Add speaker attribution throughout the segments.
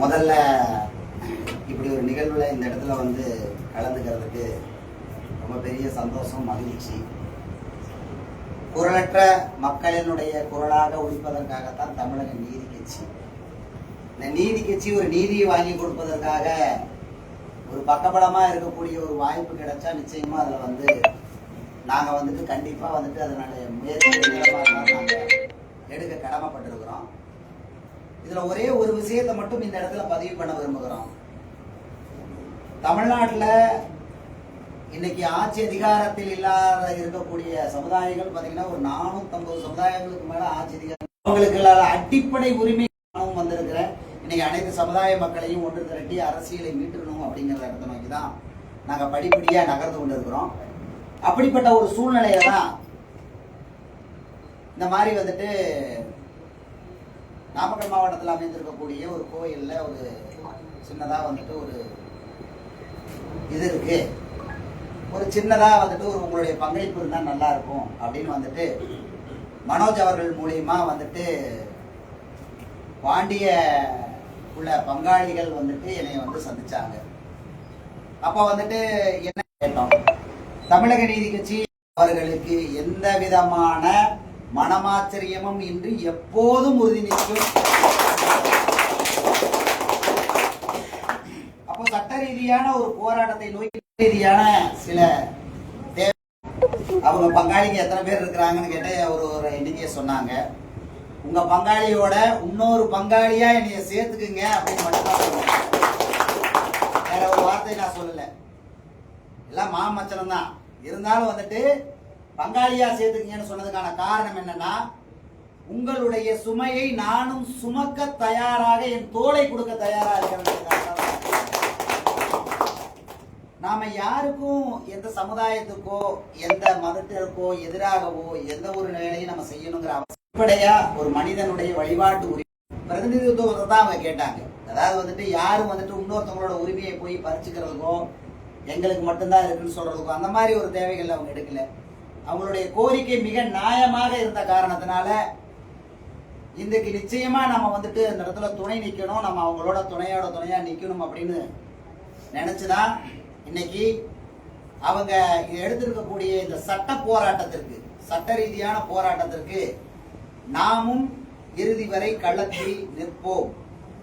Speaker 1: முதல்ல இப்படி ஒரு நிகழ்வில் இந்த இடத்துல வந்து கலந்துக்கிறதுக்கு ரொம்ப பெரிய சந்தோஷம் மகிழ்ச்சி. குரலற்ற மக்களினுடைய குரலாக ஒழிப்பதற்காகத்தான் தமிழக நீதி கட்சி. இந்த நீதி கட்சி ஒரு நீதியை வாங்கி கொடுப்பதற்காக ஒரு பக்கபலமாக இருக்கக்கூடிய ஒரு வாய்ப்பு கிடைச்சா நிச்சயமாக அதில் வந்து நாங்கள் வந்துட்டு கண்டிப்பாக வந்துட்டு அதனுடைய முயற்சி நாங்கள் எடுக்க கடமைப்பட்டிருக்கிறோம். இதுல ஒரே ஒரு விஷயத்தை மட்டும் இந்த இடத்துல பதிவு பண்ண விரும்புகிறோம். தமிழ்நாட்டுல இன்னைக்கு ஆட்சி அதிகாரத்தில் இல்லாத இருக்கக்கூடிய சமுதாயங்கள் பாத்தீங்கன்னா ஒரு நானூத்தம்பது சமுதாயங்களுக்கு மேல ஆட்சி அதிகாரம். அவங்களுக்கு இல்லாத அடிப்படை உரிமை வந்திருக்கிற வந்திருக்கிறேன் இன்னைக்கு அனைத்து சமுதாய மக்களையும் ஒன்று திரட்டி அரசியலை மீட்டுக்கணும் அப்படிங்கிற இடத்த நோக்கி தான் நாங்க படிப்படியா நகர்ந்து கொண்டிருக்கிறோம். அப்படிப்பட்ட ஒரு சூழ்நிலையில தான் இந்த மாதிரி வந்துட்டு நாமக்கல் மாவட்டத்தில் அமைந்திருக்கக்கூடிய ஒரு கோயிலில் ஒரு சின்னதாக வந்துட்டு ஒரு இது இருக்கு. ஒரு சின்னதாக வந்துட்டு ஒரு உங்களுடைய பங்களிப்பு இருந்தால் நல்லா இருக்கும் அப்படின்னு வந்துட்டு மனோஜ் அவர்கள் மூலியமா வந்துட்டு பாண்டிய உள்ள பங்காளிகள் வந்துட்டு என்னை வந்து சந்திச்சாங்க. அப்போ வந்துட்டு என்ன கேட்டோம்? தமிழக நீதி கட்சி அவர்களுக்கு எந்த விதமான மனமாச்சரியமும் இன்றி எப்போதும் உறுதி நிற்கும். அப்போ சட்ட ரீதியான ஒரு போராட்டத்தை நோக்கி ரீதியான சில தேவை அவங்க பங்காளிங்க எத்தனை பேர் இருக்கிறாங்கன்னு கேட்டு ஒரு ஒரு எண்ணிக்கையை சொன்னாங்க. உங்க பங்காளியோட இன்னொரு பங்காளியா என்னைய சேர்த்துக்குங்க அப்படின்னு மட்டும்தான் வேற ஒரு வார்த்தை நான் சொல்லல. எல்லாம் மாமச்சனம் தான் இருந்தாலும் வந்துட்டு பங்காளியா சேர்த்துக்கீங்கன்னு சொன்னதுக்கான காரணம் என்னன்னா உங்களுடைய சுமையை நானும் சுமக்க தயாராக என் தோளை கொடுக்க தயாரா இருக்கிறேன் நாம யாருக்கும் எந்த சமுதாயத்துக்கோ எந்த மதத்திற்கோ எதிராகவோ எந்த ஒரு வேலையும் நம்ம செய்யணுங்கிற அவசியம் அடிப்படையா ஒரு மனிதனுடைய வழிபாட்டு உரிமை பிரதிநிதித்துவத்தை தான் அவங்க கேட்டாங்க. அதாவது வந்துட்டு யாரும் வந்துட்டு இன்னொருத்தவங்களோட உரிமையை போய் பறிச்சுக்கிறதுக்கோ எங்களுக்கு மட்டும்தான் இருக்குன்னு சொல்றதுக்கோ அந்த மாதிரி ஒரு தேவைகள் அவங்க எடுக்கல. அவங்களுடைய கோரிக்கை மிக நியாயமாக இருந்த காரணத்தினால இன்றைக்கு நிச்சயமா நம்ம வந்துட்டு அந்த இடத்துல துணை நிக்கணும். நம்ம அவங்களோட துணையோட துணையா நிக்கணும் அப்படின்னு நினைச்சுதான் இன்னைக்கு அவங்க எடுத்திருக்கக்கூடிய இந்த சட்ட போராட்டத்திற்கு சட்ட ரீதியான போராட்டத்திற்கு நாமும் இறுதி வரை களத்தில் நிற்போம்.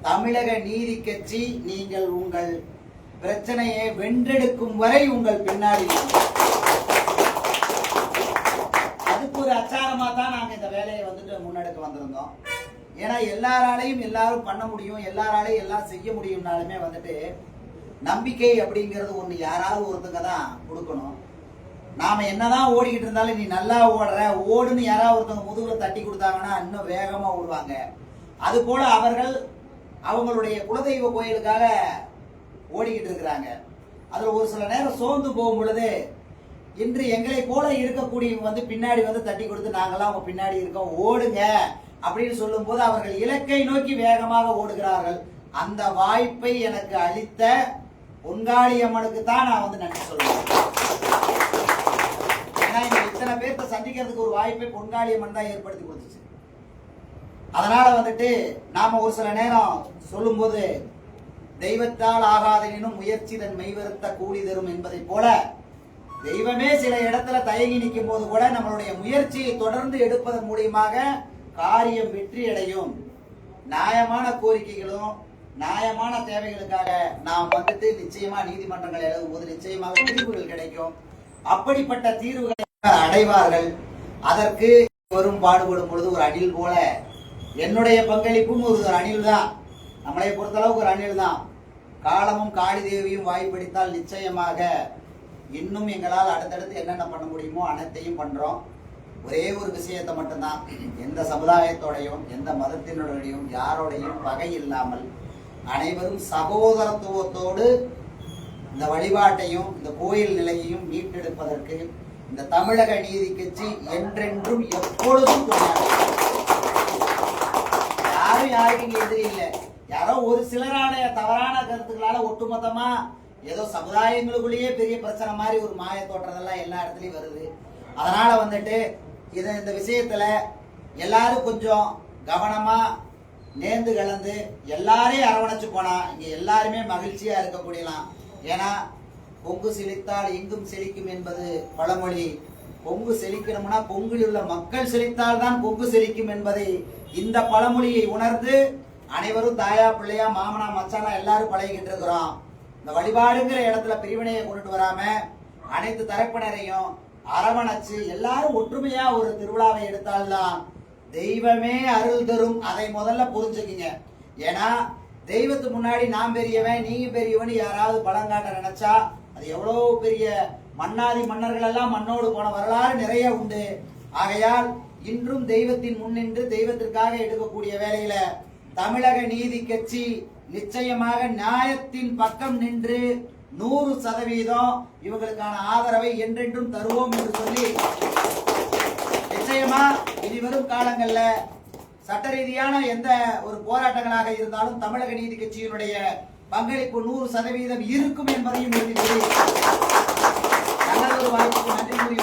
Speaker 1: தமிழக நீதி கட்சி நீங்கள் உங்கள் பிரச்சனையை வென்றெடுக்கும் வரை உங்கள் பின்னாடி அச்சாரமாக தான் நாங்கள் இந்த வேலையை வந்துட்டு முன்னெடுக்க வந்திருந்தோம். ஏன்னா எல்லாராலையும் எல்லாரும் பண்ண முடியும் எல்லாராலையும் எல்லாம் செய்ய முடியும்னாலுமே வந்துட்டு நம்பிக்கை அப்படிங்கிறது ஒன்று யாராவது ஒருத்தங்க தான் கொடுக்கணும். நாம என்னதான் ஓடிக்கிட்டு இருந்தாலும் நீ நல்லா ஓடுற ஓடுன்னு யாராவது ஒருத்தவங்க முதுகுல தட்டி கொடுத்தாங்கன்னா இன்னும் வேகமா ஓடுவாங்க. அது போல அவர்கள் அவங்களுடைய குலதெய்வ கோயிலுக்காக ஓடிக்கிட்டு இருக்கிறாங்க. அதுல ஒரு சில நேரம் சோர்ந்து போகும் பொழுது இன்று எங்களை போல இருக்கக்கூடியவங்க வந்து பின்னாடி வந்து தட்டி கொடுத்து நாங்கெல்லாம் அவங்க பின்னாடி இருக்கோம் ஓடுங்க அப்படின்னு சொல்லும்போது அவர்கள் இலக்கை நோக்கி வேகமாக ஓடுகிறார்கள். அந்த வாய்ப்பை எனக்கு அளித்த பொன்காளி அம்மனுக்கு தான் நான் வந்து நன்றி சொல்லுவேன். ஏன்னா இத்தனை பேர்த்த சந்திக்கிறதுக்கு ஒரு வாய்ப்பை பொன்காளி அம்மன் தான் ஏற்படுத்தி கொடுத்துச்சு. அதனால வந்துட்டு நாம ஒரு சில நேரம் சொல்லும்போது தெய்வத்தால் ஆகாதெனினும் முயற்சி தன் மெய்வருத்த கூலி தரும் என்பதை போல தெய்வமே சில இடத்துல தயங்கி நிற்கும் போது கூட நம்மளுடைய முயற்சியை தொடர்ந்து எடுப்பதன் மூலியமாக காரியம் வெற்றி அடையும் நியாயமான கோரிக்கைகளும் நியாயமான தேவைகளுக்காக நாம் வந்துட்டு நிச்சயமா நீதிமன்றங்கள் எழுதும்போது நிச்சயமாக தீர்வுகள் கிடைக்கும். அப்படிப்பட்ட தீர்வுகளை அடைவார்கள். அதற்கு வரும் பாடுபடும் பொழுது ஒரு அணில் போல என்னுடைய பங்களிப்பும் ஒரு அணில் தான். நம்மளை பொறுத்தளவுக்கு ஒரு அணில் தான். காலமும் காளி தேவியும் வாய்ப்பிடித்தால் நிச்சயமாக இன்னும் எங்களால் அடுத்தடுத்து என்னென்ன பண்ண முடியுமோ அனைத்தையும் பண்ணுறோம் ஒரே ஒரு விஷயத்தை மட்டும்தான். எந்த சமுதாயத்தோடையும் எந்த மதத்தினுடையும் யாரோடையும் பகை இல்லாமல் அனைவரும் சகோதரத்துவத்தோடு இந்த வழிபாட்டையும் இந்த கோயில் நிலையையும் மீட்டெடுப்பதற்கு இந்த தமிழக நீதி கட்சி என்றென்றும் எப்பொழுதும் யாரும் யாருக்கும் எதிரி இல்லை. யாரோ ஒரு சிலரான தவறான கருத்துக்களால ஒட்டுமொத்தமா ஏதோ சமுதாயங்களுக்குள்ளேயே பெரிய பிரச்சனை மாதிரி ஒரு மாய தோற்றதெல்லாம் எல்லா இடத்துலையும் வருது. அதனால வந்துட்டு இது இந்த விஷயத்துல எல்லாரும் கொஞ்சம் கவனமா நேர்ந்து கலந்து எல்லாரையும் அரவணைச்சு போனா இங்க எல்லாருமே மகிழ்ச்சியா இருக்கக்கூடியலாம் ஏன்னா பொங்கு செழித்தால் எங்கும் செழிக்கும் என்பது பழமொழி. பொங்கு செழிக்கணும்னா பொங்கில் உள்ள மக்கள் செழித்தால் தான் பொங்கு செழிக்கும் என்பதை இந்த பழமொழியை உணர்ந்து அனைவரும் தாயா பிள்ளையா மாமனா மச்சானா எல்லாரும் பழகிக்கிட்டு இருக்கிறோம். இந்த வழிபாடுங்கிற இடத்துல பிரிவினையை கொண்டுட்டு வராம அனைத்து தரப்பினரையும் அரவணைச்சு எல்லாரும் ஒற்றுமையா ஒரு திருவிழாவை எடுத்தால்தான் தெய்வமே அருள் தரும். அதை முதல்ல புரிஞ்சுக்குங்க. ஏன்னா தெய்வத்துக்கு முன்னாடி நான் பெரியவன் நீ பெரியவன் யாராவது பழங்காட்ட நினைச்சா அது எவ்வளவு பெரிய மன்னாதி மன்னர்கள் எல்லாம் மண்ணோடு போன வரலாறு நிறைய உண்டு. ஆகையால் இன்றும் தெய்வத்தின் முன்னின்று தெய்வத்திற்காக எடுக்கக்கூடிய வேலையில தமிழக நீதி கட்சி நிச்சயமாக நியாயத்தின் பக்கம் நின்று நூறு சதவீதம் இவங்களுக்கான ஆதரவை என்றென்றும் தருவோம் என்று சொல்லி நிச்சயமா இனி வரும் காலங்கள்ல சட்ட ரீதியான எந்த ஒரு போராட்டங்களாக இருந்தாலும் தமிழக நீதி கட்சியினுடைய பங்களிப்பு நூறு சதவீதம் இருக்கும் என்பதையும் எழுதி தங்களது வாய்ப்புக்கு நன்றி கூறி